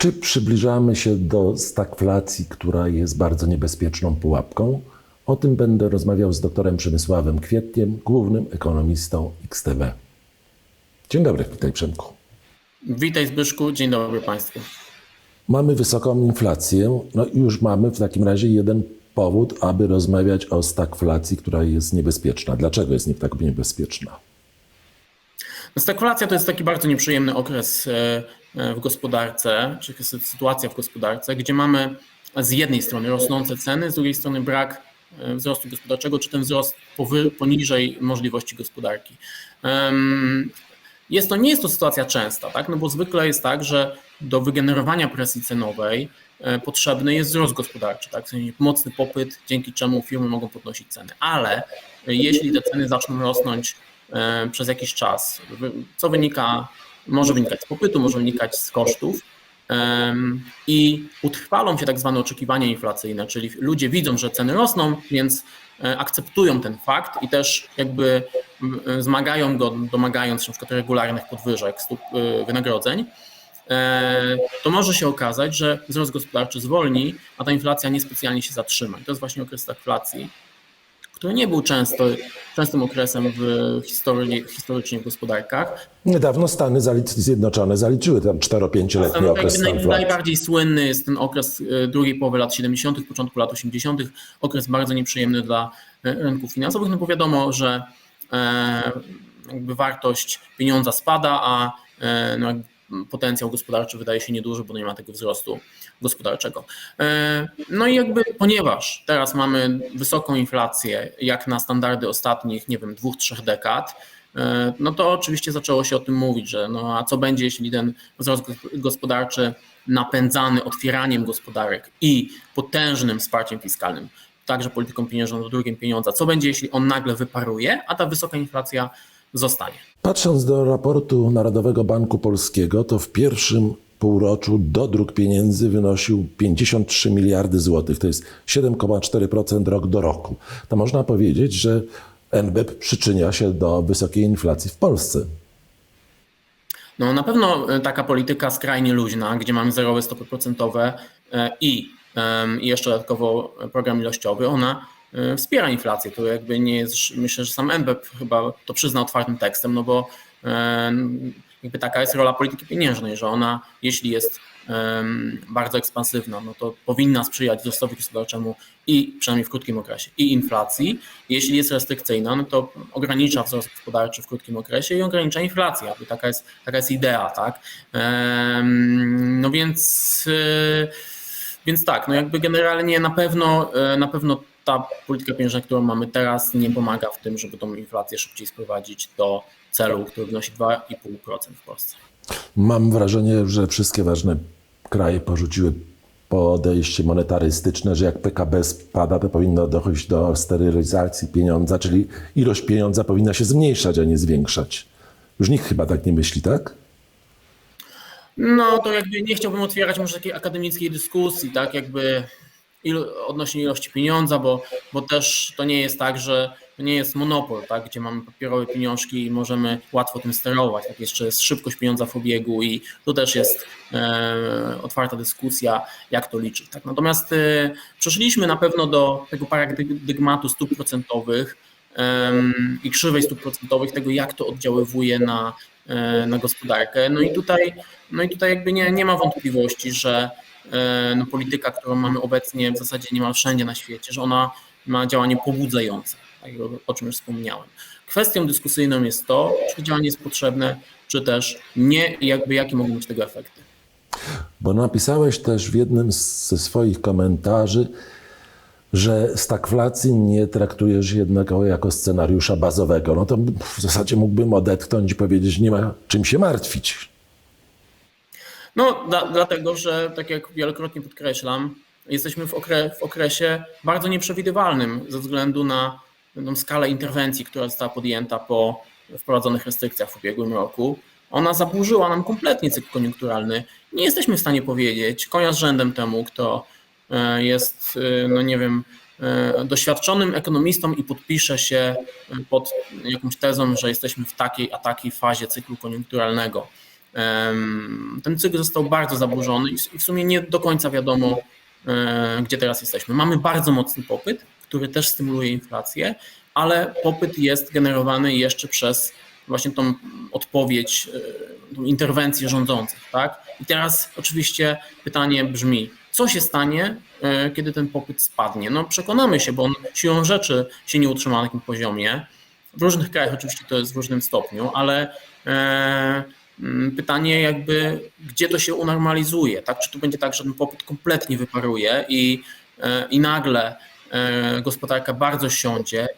Czy przybliżamy się do stagflacji, która jest bardzo niebezpieczną pułapką? O tym będę rozmawiał z doktorem Przemysławem Kwietniem, głównym ekonomistą XTB. Dzień dobry, witaj Przemku. Witaj Zbyszku, dzień dobry Państwu. Mamy wysoką inflację, no i już mamy w takim razie jeden powód, aby rozmawiać o stagflacji, która jest niebezpieczna. Dlaczego jest nie tak niebezpieczna? Stagflacja to jest taki bardzo nieprzyjemny okres e, w gospodarce, czy sytuacja w gospodarce, gdzie mamy z jednej strony rosnące ceny, z drugiej strony brak e, wzrostu gospodarczego, czy ten wzrost poniżej możliwości gospodarki. Jest to, nie jest to sytuacja częsta, tak? no bo zwykle jest tak, że do wygenerowania presji cenowej potrzebny jest wzrost gospodarczy, tak? mocny popyt, dzięki czemu firmy mogą podnosić ceny. Ale jeśli te ceny zaczną rosnąć przez jakiś czas, co wynika, może wynikać z popytu, może wynikać z kosztów, i utrwalą się tak zwane oczekiwania inflacyjne, czyli ludzie widzą, że ceny rosną, więc akceptują ten fakt i też jakby zmagają go, domagając się przykład regularnych podwyżek stóp wynagrodzeń, to może się okazać, że wzrost gospodarczy zwolni, a ta inflacja niespecjalnie się zatrzyma. I to jest właśnie okres stagflacji, który nie był często, częstym okresem w historii, historycznie w gospodarkach. Niedawno Stany Zjednoczone zaliczyły tam 4-5-letni okres naj. Najbardziej słynny jest ten okres e, drugiej połowy lat 70., początku lat 80., okres bardzo nieprzyjemny dla e, rynków finansowych, no bo wiadomo, że e, jakby wartość pieniądza spada, a e, no, potencjał gospodarczy wydaje się nieduży, bo nie ma tego wzrostu gospodarczego. No i jakby ponieważ teraz mamy wysoką inflację, jak na standardy ostatnich, nie wiem, dwóch, trzech dekad, no to oczywiście zaczęło się o tym mówić, że no a co będzie, jeśli ten wzrost gospodarczy napędzany otwieraniem gospodarek i potężnym wsparciem fiskalnym, także polityką pieniężną, drugiem pieniądza, co będzie, jeśli on nagle wyparuje, a ta wysoka inflacja zostanie. Patrząc do raportu Narodowego Banku Polskiego, to w pierwszym półroczu dodruk pieniędzy wynosił 53 miliardy złotych. To jest 7,4% rok do roku. To można powiedzieć, że NBP przyczynia się do wysokiej inflacji w Polsce. No na pewno taka polityka skrajnie luźna, gdzie mamy zerowe stopy procentowe i, i jeszcze dodatkowo program ilościowy, ona wspiera inflację. To jakby nie jest, myślę, że sam NBP chyba to przyzna otwartym tekstem, no bo jakby taka jest rola polityki pieniężnej, że ona, jeśli jest bardzo ekspansywna, no to powinna sprzyjać wzrostowi gospodarczemu i przynajmniej w krótkim okresie i inflacji. Jeśli jest restrykcyjna, no to ogranicza wzrost gospodarczy w krótkim okresie i ogranicza inflację. Jakby taka jest, taka jest idea, tak? No więc, więc tak, no jakby generalnie na pewno, na pewno ta polityka pieniężna, którą mamy teraz, nie pomaga w tym, żeby tą inflację szybciej sprowadzić do celu, który wynosi 2,5% w Polsce. Mam wrażenie, że wszystkie ważne kraje porzuciły podejście monetarystyczne, że jak PKB spada, to powinno dochodzić do sterylizacji pieniądza, czyli ilość pieniądza powinna się zmniejszać, a nie zwiększać. Już nikt chyba tak nie myśli, tak? No to jakby nie chciałbym otwierać może takiej akademickiej dyskusji, tak jakby odnośnie ilości pieniądza, bo, bo też to nie jest tak, że to nie jest monopol, tak, gdzie mamy papierowe pieniążki i możemy łatwo tym sterować. Tak, jeszcze jest szybkość pieniądza w obiegu i tu też jest e, otwarta dyskusja, jak to liczyć. Tak. Natomiast e, przeszliśmy na pewno do tego paradygmatu stóp procentowych e, i krzywej stóp procentowych, tego jak to oddziaływuje na, e, na gospodarkę. No i tutaj, no i tutaj jakby nie, nie ma wątpliwości, że no, polityka, którą mamy obecnie w zasadzie niemal wszędzie na świecie, że ona ma działanie pobudzające, tak, o czym już wspomniałem. Kwestią dyskusyjną jest to, czy działanie jest potrzebne, czy też nie i jakby jakie mogą być tego efekty. Bo napisałeś też w jednym ze swoich komentarzy, że stagflacji nie traktujesz jednego jako scenariusza bazowego. No to w zasadzie mógłbym odetchnąć i powiedzieć, nie ma czym się martwić. No, da, dlatego, że tak jak wielokrotnie podkreślam, jesteśmy w, okre, w okresie bardzo nieprzewidywalnym ze względu na skalę interwencji, która została podjęta po wprowadzonych restrykcjach w ubiegłym roku. Ona zaburzyła nam kompletnie cykl koniunkturalny. Nie jesteśmy w stanie powiedzieć, konia z rzędem temu, kto jest, no nie wiem, doświadczonym ekonomistą i podpisze się pod jakąś tezą, że jesteśmy w takiej a takiej fazie cyklu koniunkturalnego ten cykl został bardzo zaburzony i w- sumie nie do końca wiadomo, e, gdzie teraz jesteśmy. Mamy bardzo mocny popyt, który też stymuluje inflację, ale popyt jest generowany jeszcze przez właśnie tą odpowiedź, e, tą interwencję rządzących, tak? I teraz oczywiście pytanie brzmi, co się stanie, e, kiedy ten popyt spadnie? No przekonamy się, bo on siłą rzeczy się nie utrzyma na takim poziomie. W różnych krajach oczywiście to jest w różnym stopniu, ale pytanie jakby, gdzie to się unormalizuje, tak? Czy tu będzie tak, że ten popyt kompletnie wyparuje i, e, i nagle e, gospodarka bardzo siądzie,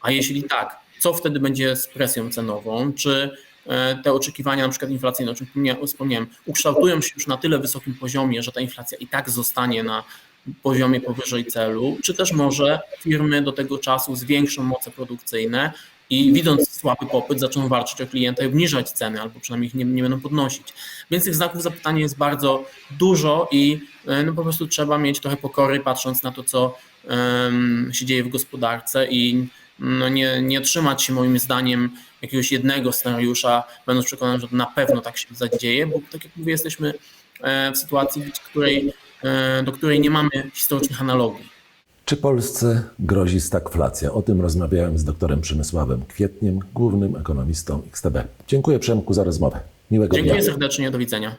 a jeśli tak, co wtedy będzie z presją cenową? Czy e, te oczekiwania, na przykład inflacyjne, o czym wspomnia- wspomniałem, ukształtują się już na tyle wysokim poziomie, że ta inflacja i tak zostanie na poziomie powyżej celu, czy też może firmy do tego czasu zwiększą moce produkcyjne i widząc słaby popyt zaczną walczyć o klienta i obniżać ceny, albo przynajmniej ich nie, nie będą podnosić. Więc tych znaków zapytania jest bardzo dużo i e, no, po prostu trzeba mieć trochę pokory, patrząc na to, co em, się dzieje w gospodarce i no, nie, nie trzymać się moim zdaniem jakiegoś jednego scenariusza, będąc przekonany, że na pewno tak się zadzieje, bo tak jak mówię, jesteśmy e, w sytuacji, w której, do której nie mamy historycznych analogii. Czy Polsce grozi stagflacja? O tym rozmawiałem z doktorem Przemysławem Kwietniem, głównym ekonomistą XTB. Dziękuję Przemku za rozmowę. Miłego Dziękuję dnia. serdecznie, do widzenia.